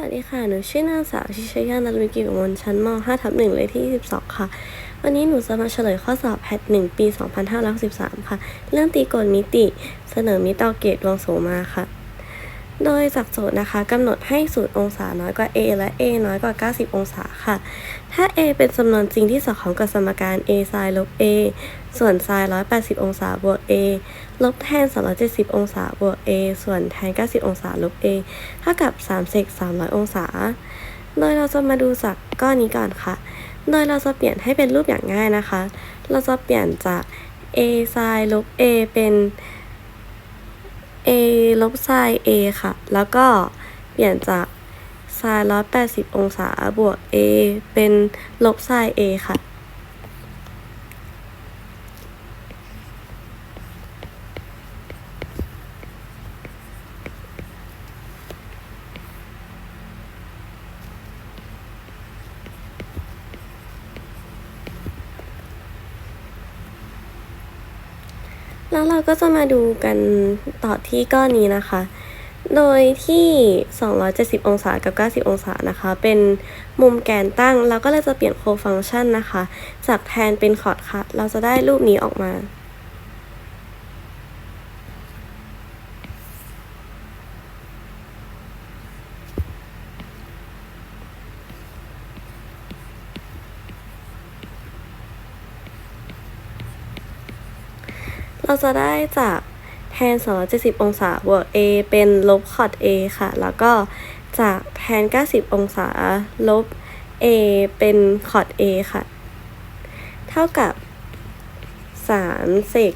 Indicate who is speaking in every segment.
Speaker 1: วัสดีค่ะ หนูชื่อนางสาวชิชยานันวิกิกมลชั้นม 5 ทับ1เลขที่ 22 ค่ะ วันนี้หนูจะมาเฉลยข้อสอบแพท1 ปี 2563 ค่ะ เรื่องตีกลมิติ เสนอมิตรเกตดวงโสมาค่ะ โดยจากโจทย์นะคะกำหนดให้สูตรองศาน้อยกว่า a และ a น้อยกว่า 90 องศาค่ะ ถ้า a เป็นจำนวนจริงที่สอดคล้องกับสมการ a sin ลบ a ส่วน sin 180 องศาบวก a ลบแทน270 องศาบวก a ส่วนแทน 90 องศาลบ a เท่ากับ3เซก300 องศา โดยเราจะมาดูจากก้อนนี้ก่อนค่ะ โดยเราจะเปลี่ยนให้เป็นรูปอย่างง่ายนะคะ เราจะเปลี่ยนจาก a sin ลบ a เป็น a ลบ sin a ค่ะ แล้วก็เปลี่ยนจาก sin 180 องศาบวก a เป็นลบ sin a ค่ะ แล้วเราก็จะมาดูกันต่อที่ก้อนนี้นะคะ โดยที่ 270 องศากับ 90 องศานะคะ เป็นมุมแกนตั้ง เราก็เลยจะเปลี่ยนโคฟังก์ชันนะคะ จากแทนเป็นคอร์ดค่ะเราจะได้รูปนี้ออกมา เราจะได้จากแทน 270 องศาบวก a เป็นลบคอร์ด a ค่ะ แล้วก็จากแทน 90 องศาลบ a เป็นคอร์ด a ค่ะ เท่ากับ 3 เซก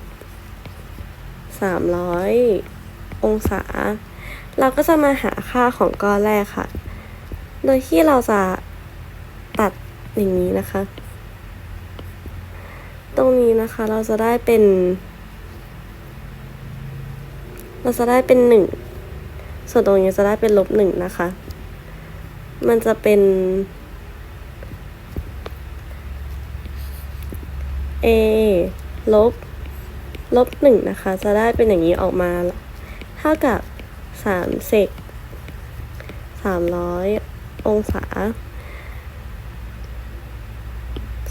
Speaker 1: 300 องศา เราก็จะมาหาค่าของก้อนแรกค่ะ โดยที่เราจะตัดอย่างนี้นะคะ ตรงนี้นะคะเราจะได้เป็น เราจะได้เป็นหนึ่ง ส่วนตรงนี้จะได้เป็นลบหนึ่งนะคะ มันจะเป็น a ลบ ลบหนึ่งนะคะ จะได้เป็นอย่างนี้ออกมา เท่ากับสามเซกสามร้อยองศา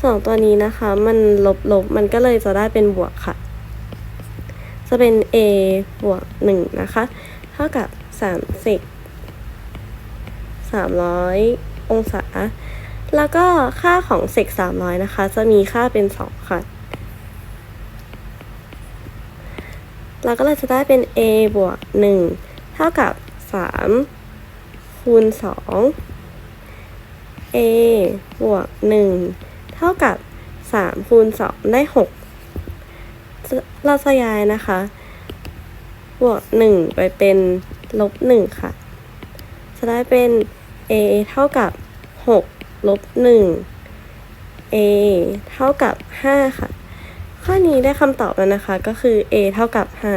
Speaker 1: สองตัวนี้นะคะ มันลบลบมันก็เลยจะได้เป็นบวกค่ะ จะเป็น a บวก1นะคะ เท่ากับ 30 300 องศา แล้วก็ค่าของเศก300 นะคะ จะมีค่าเป็น 2 ค่ะ แล้วก็เราจะได้เป็น a บวก1เท่ากับ 3 คูณ 2 a บวก1เท่ากับ3คูณ2ได้ 6 ลาสยายนะคะบวกหนึ่งไปเป็นลบหนึ่งค่ะ จะได้เป็น a เท่ากับหกลบหนึ่ง a เท่ากับห้าค่ะ ข้อนี้ได้คำตอบแล้วนะคะ ก็คือ a เท่ากับห้า